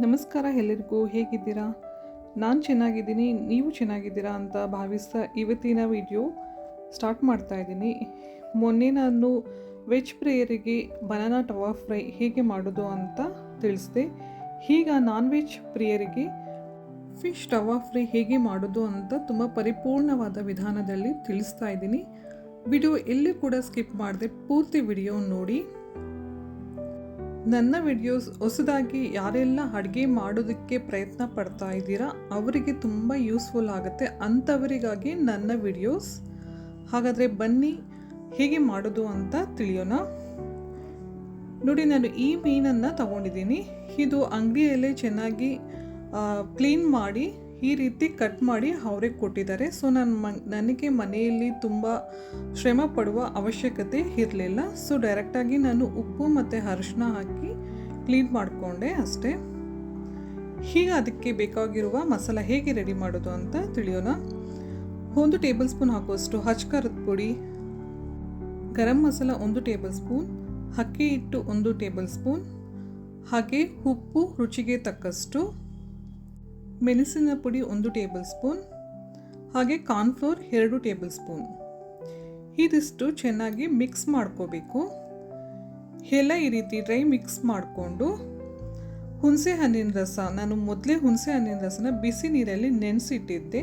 ನಮಸ್ಕಾರ ಎಲ್ಲರಿಗೂ, ಹೇಗಿದ್ದೀರಾ? ನಾನು ಚೆನ್ನಾಗಿದ್ದೀನಿ, ನೀವು ಚೆನ್ನಾಗಿದ್ದೀರಾ ಅಂತ ಭಾವಿಸ್ತಾ ಇವತ್ತಿನ ವಿಡಿಯೋ ಸ್ಟಾರ್ಟ್ ಮಾಡ್ತಾ ಇದ್ದೀನಿ. ಮೊನ್ನೆ ನಾನು ವೆಜ್ ಪ್ರಿಯರಿಗೆ ಬನಾನಾ ಟವಾ ಫ್ರೈ ಹೇಗೆ ಮಾಡೋದು ಅಂತ ತಿಳಿಸಿದೆ. ಈಗ ನಾನ್ ವೆಜ್ ಪ್ರಿಯರಿಗೆ ಫಿಶ್ ಟವಾ ಫ್ರೈ ಹೇಗೆ ಮಾಡೋದು ಅಂತ ತುಂಬ ಪರಿಪೂರ್ಣವಾದ ವಿಧಾನದಲ್ಲಿ ತಿಳಿಸ್ತಾ ಇದ್ದೀನಿ. ವಿಡಿಯೋ ಎಲ್ಲಿ ಕೂಡ ಸ್ಕಿಪ್ ಮಾಡದೆ, ಪೂರ್ತಿ ವಿಡಿಯೋ ನೋಡಿ. ನನ್ನ ವಿಡಿಯೋಸ್ ಹೊಸದಾಗಿ ಯಾರೆಲ್ಲ ಅಡುಗೆ ಮಾಡೋದಕ್ಕೆ ಪ್ರಯತ್ನ ಪಡ್ತಾ ಇದ್ದೀರಾ, ಅವರಿಗೆ ತುಂಬ ಯೂಸ್ಫುಲ್ ಆಗುತ್ತೆ. ಅಂಥವರಿಗಾಗಿ ನನ್ನ ವಿಡಿಯೋಸ್ ಹಾಗಾದರೆ ಬನ್ನಿ, ಹೇಗೆ ಮಾಡೋದು ಅಂತ ತಿಳಿಯೋಣ. ನೋಡಿ, ನಾನು ಈ ಮೀನನ್ನು ತಗೊಂಡಿದ್ದೀನಿ. ಇದು ಅಂಗಡಿಯಲ್ಲೇ ಚೆನ್ನಾಗಿ ಕ್ಲೀನ್ ಮಾಡಿ ಈ ರೀತಿ ಕಟ್ ಮಾಡಿ ಅವ್ರಿಗೆ ಕೊಟ್ಟಿದ್ದಾರೆ. ಸೊ ನನ್ನ ಮ, ನನಗೆ ಮನೆಯಲ್ಲಿ ತುಂಬ ಶ್ರಮ ಪಡುವ ಅವಶ್ಯಕತೆ ಇರಲಿಲ್ಲ. ಸೊ ಡೈರೆಕ್ಟಾಗಿ ನಾನು ಉಪ್ಪು ಮತ್ತು ಅರಿಶಿನ ಹಾಕಿ ಕ್ಲೀನ್ ಮಾಡಿಕೊಂಡೆ ಅಷ್ಟೇ. ಈಗ ಅದಕ್ಕೆ ಬೇಕಾಗಿರುವ ಮಸಾಲ ಹೇಗೆ ರೆಡಿ ಮಾಡೋದು ಅಂತ ತಿಳಿಯೋಣ. ಒಂದು ಟೇಬಲ್ ಸ್ಪೂನ್ ಹಾಕುವಷ್ಟು ಹಚ್ಕಾರದ ಪುಡಿ, ಗರಂ ಮಸಾಲ ಒಂದು ಟೇಬಲ್ ಸ್ಪೂನ್ ಅಕ್ಕಿ ಹಿಟ್ಟು ಒಂದು ಟೇಬಲ್ ಸ್ಪೂನ್ ಹಾಗೆ ಉಪ್ಪು ರುಚಿಗೆ ತಕ್ಕಷ್ಟು ಮೆಣಸಿನ ಪುಡಿ ಒಂದು ಟೇಬಲ್ ಸ್ಪೂನ್, ಹಾಗೆ ಕಾರ್ನ್ಫ್ಲೋರ್ ಎರಡು ಟೇಬಲ್ ಸ್ಪೂನ್. ಇದಿಷ್ಟು ಚೆನ್ನಾಗಿ ಮಿಕ್ಸ್ ಮಾಡ್ಕೋಬೇಕು. ಎಲ್ಲ ಈ ರೀತಿ ಡ್ರೈ ಮಿಕ್ಸ್ ಮಾಡಿಕೊಂಡು, ಹುಣಸೆ ಹಣ್ಣಿನ ರಸ, ನಾನು ಮೊದಲೇ ಹುಣಸೆ ಹಣ್ಣಿನ ರಸನ ಬಿಸಿ ನೀರಲ್ಲಿ ನೆನೆಸಿಟ್ಟಿದ್ದೆ.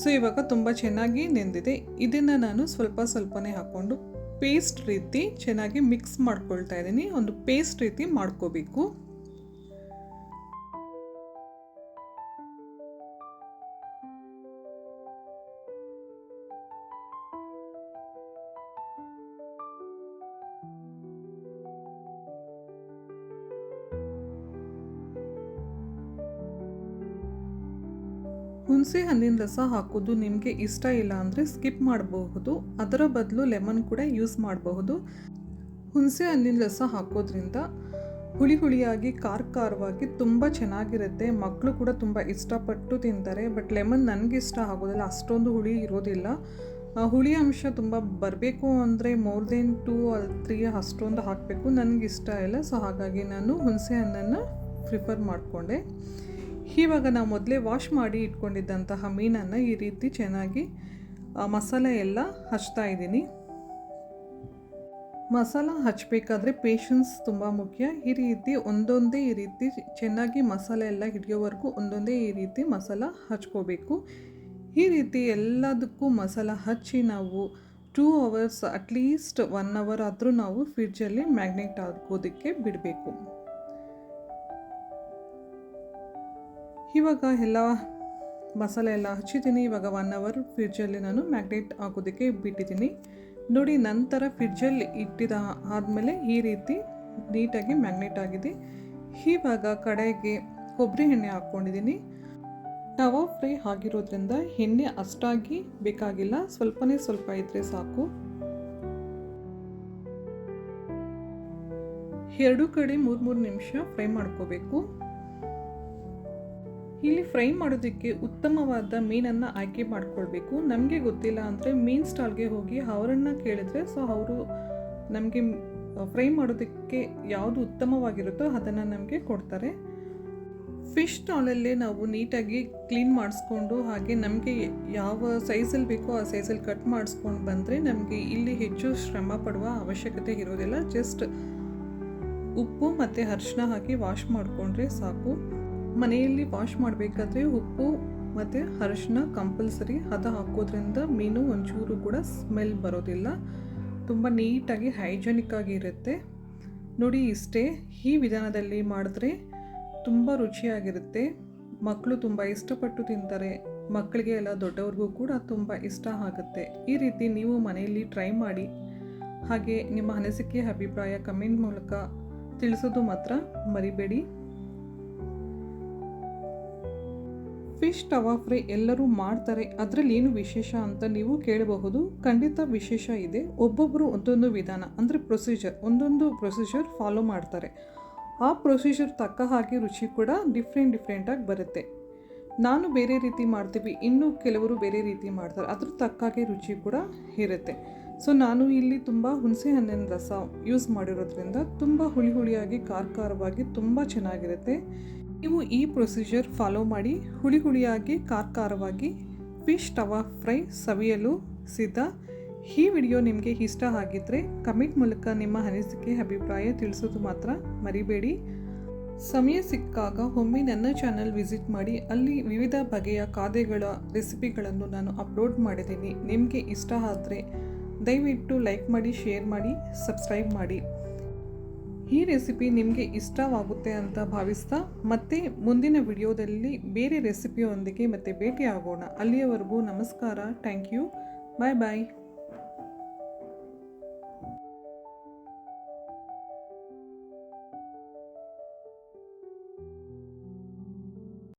ಸೊ ಇವಾಗ ತುಂಬ ಚೆನ್ನಾಗಿ ನೆಂದಿದೆ. ಇದನ್ನು ನಾನು ಸ್ವಲ್ಪ ಸ್ವಲ್ಪನೇ ಹಾಕ್ಕೊಂಡು ಪೇಸ್ಟ್ ರೀತಿ ಚೆನ್ನಾಗಿ ಮಿಕ್ಸ್ ಮಾಡ್ಕೊಳ್ತಾ ಇದ್ದೀನಿ. ಒಂದು ಪೇಸ್ಟ್ ರೀತಿ ಮಾಡ್ಕೋಬೇಕು. ಹುಣಸೆ ಹಣ್ಣಿನ ರಸ ಹಾಕೋದು ನಿಮಗೆ ಇಷ್ಟ ಇಲ್ಲ ಅಂದರೆ ಸ್ಕಿಪ್ ಮಾಡಬಹುದು. ಅದರ ಬದಲು ಲೆಮನ್ ಕೂಡ ಯೂಸ್ ಮಾಡಬಹುದು. ಹುಣಸೆ ಹಣ್ಣಿನ ರಸ ಹಾಕೋದ್ರಿಂದ ಹುಳಿ ಹುಳಿಯಾಗಿ ಖಾರ ಖಾರವಾಗಿ ತುಂಬ ಚೆನ್ನಾಗಿರುತ್ತೆ. ಮಕ್ಕಳು ಕೂಡ ತುಂಬ ಇಷ್ಟಪಟ್ಟು ತಿಂತಾರೆ. ಬಟ್ ಲೆಮನ್ ಇಷ್ಟ ಆಗೋದಿಲ್ಲ. ಅಷ್ಟೊಂದು ಹುಳಿ ಇರೋದಿಲ್ಲ. ಹುಳಿ ಅಂಶ ತುಂಬ ಬರಬೇಕು ಅಂದರೆ ಮೋರ್ ದೆನ್ ಟೂ ತ್ರೀ ಅಷ್ಟೊಂದು ಹಾಕಬೇಕು. ನನಗೆ ಇಷ್ಟ ಇಲ್ಲ. ಸೊ ಹಾಗಾಗಿ ನಾನು ಹುಣಸೆ ಹಣ್ಣನ್ನು ಪ್ರಿಫರ್ ಮಾಡಿಕೊಂಡೆ. ಇವಾಗ ನಾವು ಮೊದಲೇ ವಾಶ್ ಮಾಡಿ ಇಟ್ಕೊಂಡಿದ್ದಂತಹ ಮೀನನ್ನು ಈ ರೀತಿ ಚೆನ್ನಾಗಿ ಮಸಾಲೆ ಎಲ್ಲ ಹಚ್ತಾ ಇದ್ದೀನಿ. ಮಸಾಲ ಹಚ್ಚಬೇಕಾದ್ರೆ ಪೇಷನ್ಸ್ ತುಂಬ ಮುಖ್ಯ. ಈ ರೀತಿ ಒಂದೊಂದೇ ಈ ರೀತಿ ಚೆನ್ನಾಗಿ ಮಸಾಲೆ ಎಲ್ಲ ಹಿಡಿಯೋವರೆಗೂ ಒಂದೊಂದೇ ಈ ರೀತಿ ಮಸಾಲ ಹಚ್ಕೋಬೇಕು. ಈ ರೀತಿ ಎಲ್ಲದಕ್ಕೂ ಮಸಾಲ ಹಚ್ಚಿ ನಾವು two hours at least one hour ಆದರೂ ನಾವು ಫ್ರಿಡ್ಜಲ್ಲಿ ಮ್ಯಾಗ್ನೆಟ್ ಆಗೋದಕ್ಕೆ ಬಿಡಬೇಕು. ಇವಾಗ ಎಲ್ಲ ಮಸಾಲೆ ಎಲ್ಲ ಹಚ್ಚಿದ್ದೀನಿ. ಇವಾಗ ಒನ್ ಅವರ್ ಫ್ರಿಡ್ಜಲ್ಲಿ ನಾನು ಮ್ಯಾಗ್ನೆಟ್ ಹಾಕೋದಕ್ಕೆ ಬಿಟ್ಟಿದ್ದೀನಿ. ನೋಡಿ, ನಂತರ ಫ್ರಿಡ್ಜಲ್ಲಿ ಇಟ್ಟಿದ ಆದಮೇಲೆ ಈ ರೀತಿ ನೀಟಾಗಿ ಮ್ಯಾಗ್ನೇಟ್ ಆಗಿದೆ. ಇವಾಗ ಕಡೆಗೆ ಕೊಬ್ಬರಿ ಎಣ್ಣೆ ಹಾಕ್ಕೊಂಡಿದ್ದೀನಿ. ಟವ ಫ್ರೈ ಆಗಿರೋದ್ರಿಂದ ಎಣ್ಣೆ ಅಷ್ಟಾಗಿ ಬೇಕಾಗಿಲ್ಲ. ಸ್ವಲ್ಪನೇ ಸ್ವಲ್ಪ ಇದ್ದರೆ ಸಾಕು. ಎರಡು ಕಡೆ ಮೂರು ಮೂರು ನಿಮಿಷ ಫ್ರೈ ಮಾಡ್ಕೋಬೇಕು. ಇಲ್ಲಿ ಫ್ರೈ ಮಾಡೋದಕ್ಕೆ ಉತ್ತಮವಾದ ಮೀನನ್ನು ಆಯ್ಕೆ ಮಾಡ್ಕೊಳ್ಬೇಕು. ನಮಗೆ ಗೊತ್ತಿಲ್ಲ ಅಂದರೆ ಮೀನ್ ಸ್ಟಾಲ್ಗೆ ಹೋಗಿ ಅವರನ್ನು ಕೇಳಿದ್ರೆ ಸೊ ಅವರು ನಮಗೆ ಫ್ರೈ ಮಾಡೋದಕ್ಕೆ ಯಾವುದು ಉತ್ತಮವಾಗಿರುತ್ತೋ ಅದನ್ನು ನಮಗೆ ಕೊಡ್ತಾರೆ. ಫಿಶ್ ಸ್ಟಾಲಲ್ಲೇ ನಾವು ನೀಟಾಗಿ ಕ್ಲೀನ್ ಮಾಡಿಸ್ಕೊಂಡು ಹಾಗೆ ನಮಗೆ ಯಾವ ಸೈಜಲ್ಲಿ ಬೇಕೋ ಆ ಸೈಜಲ್ಲಿ ಕಟ್ ಮಾಡಿಸ್ಕೊಂಡು ಬಂದರೆ ನಮಗೆ ಇಲ್ಲಿ ಹೆಚ್ಚು ಶ್ರಮ ಪಡುವ ಅವಶ್ಯಕತೆ ಇರೋದಿಲ್ಲ. ಜಸ್ಟ್ ಉಪ್ಪು ಮತ್ತು ಅರಿಶಿನ ಹಾಕಿ ವಾಶ್ ಮಾಡಿಕೊಂಡ್ರೆ ಸಾಕು. ಮನೆಯಲ್ಲಿ ವಾಶ್ ಮಾಡಬೇಕಾದ್ರೆ ಉಪ್ಪು ಮತ್ತು ಅರಶಿನ ಕಂಪಲ್ಸರಿ ಅದು ಹಾಕೋದ್ರಿಂದ ಮೀನು ಒಂಚೂರು ಕೂಡ ಸ್ಮೆಲ್ ಬರೋದಿಲ್ಲ. ತುಂಬ ನೀಟಾಗಿ ಹೈಜೆನಿಕ್ ಆಗಿ ಇರುತ್ತೆ. ನೋಡಿ ಇಷ್ಟೇ, ಈ ವಿಧಾನದಲ್ಲಿ ಮಾಡಿದ್ರೆ ತುಂಬ ರುಚಿಯಾಗಿರುತ್ತೆ. ಮಕ್ಕಳು ತುಂಬ ಇಷ್ಟಪಟ್ಟು ತಿಂತಾರೆ. ಮಕ್ಕಳಿಗೆ ಎಲ್ಲ ದೊಡ್ಡವ್ರಿಗೂ ಕೂಡ ತುಂಬ ಇಷ್ಟ ಆಗುತ್ತೆ. ಈ ರೀತಿ ನೀವು ಮನೆಯಲ್ಲಿ ಟ್ರೈ ಮಾಡಿ. ಹಾಗೆ ನಿಮ್ಮ ಅನಿಸಿಕೆ, ಅಭಿಪ್ರಾಯ ಕಮೆಂಟ್ ಮೂಲಕ ತಿಳಿಸೋದು ಮಾತ್ರ ಮರಿಬೇಡಿ. ಫಿಶ್ ಟವಾ ಫ್ರೈ ಎಲ್ಲರೂ ಮಾಡ್ತಾರೆ. ಅದರಲ್ಲಿ ಏನು ವಿಶೇಷ ಅಂತ ನೀವು ಕೇಳಬಹುದು. ಖಂಡಿತ ವಿಶೇಷ ಇದೆ. ಒಬ್ಬೊಬ್ಬರು ಒಂದೊಂದು ವಿಧಾನ, ಅಂದರೆ ಪ್ರೊಸೀಜರ್ ಒಂದೊಂದು ಪ್ರೊಸೀಜರ್ ಫಾಲೋ ಮಾಡ್ತಾರೆ. ಆ ಪ್ರೊಸೀಜರ್ ತಕ್ಕ ಹಾಗೆ ರುಚಿ ಕೂಡ ಡಿಫ್ರೆಂಟ್ ಡಿಫ್ರೆಂಟಾಗಿ ಬರುತ್ತೆ. ನಾನು ಬೇರೆ ರೀತಿ ಮಾಡ್ತೀವಿ, ಇನ್ನೂ ಕೆಲವರು ಬೇರೆ ರೀತಿ ಮಾಡ್ತಾರೆ. ಅದ್ರ ತಕ್ಕ ಹಾಗೆ ರುಚಿ ಕೂಡ ಇರುತ್ತೆ. ಸೊ ನಾನು ಇಲ್ಲಿ ತುಂಬ ಹುಣಸೆ ಹಣ್ಣಿನ ರಸ ಯೂಸ್ ಮಾಡಿರೋದ್ರಿಂದ ತುಂಬ ಹುಳಿ ಹುಳಿಯಾಗಿ ಖಾರ ಖಾರವಾಗಿ ತುಂಬ ಚೆನ್ನಾಗಿರುತ್ತೆ. ನೀವು ಈ ಪ್ರೊಸೀಜರ್ ಫಾಲೋ ಮಾಡಿ ಹುಳಿ ಹುಳಿಯಾಗಿ ಕಾರ್ಕಾರವಾಗಿ ಫಿಶ್ ತವಾ ಫ್ರೈ ಸವಿಯಲು ಸಿದ್ಧ. ಈ ವಿಡಿಯೋ ನಿಮಗೆ ಇಷ್ಟ ಆಗಿದ್ದರೆ ಕಮೆಂಟ್ ಮೂಲಕ ನಿಮ್ಮ ಅನಿಸಿಕೆ, ಅಭಿಪ್ರಾಯ ತಿಳಿಸೋದು ಮಾತ್ರ ಮರಿಬೇಡಿ. ಸಮಯ ಸಿಕ್ಕಾಗ ಒಮ್ಮೆ ನನ್ನ ಚಾನಲ್ ವಿಸಿಟ್ ಮಾಡಿ ಅಲ್ಲಿ ವಿವಿಧ ಬಗೆಯ ಖಾದ್ಯಗಳ ರೆಸಿಪಿಗಳನ್ನು ನಾನು ಅಪ್ಲೋಡ್ ಮಾಡಿದ್ದೀನಿ. ನಿಮಗೆ ಇಷ್ಟ ಆದರೆ ದಯವಿಟ್ಟು ಲೈಕ್ ಮಾಡಿ ಶೇರ್ ಮಾಡಿ ಸಬ್ಸ್ಕ್ರೈಬ್ ಮಾಡಿ. ಈ ರೆಸಿಪಿ ನಿಮಗೆ ಇಷ್ಟವಾಗುತ್ತೆ ಅಂತ ಭಾವಿಸ್ತಾ ಮತ್ತೆ ಮುಂದಿನ ವಿಡಿಯೋದಲ್ಲಿ ಬೇರೆ ರೆಸಿಪಿಯೊಂದಿಗೆ ಮತ್ತೆ ಭೇಟಿಯಾಗೋಣ. ಅಲ್ಲಿಯವರೆಗೂ ನಮಸ್ಕಾರ. Thank you. Bye bye.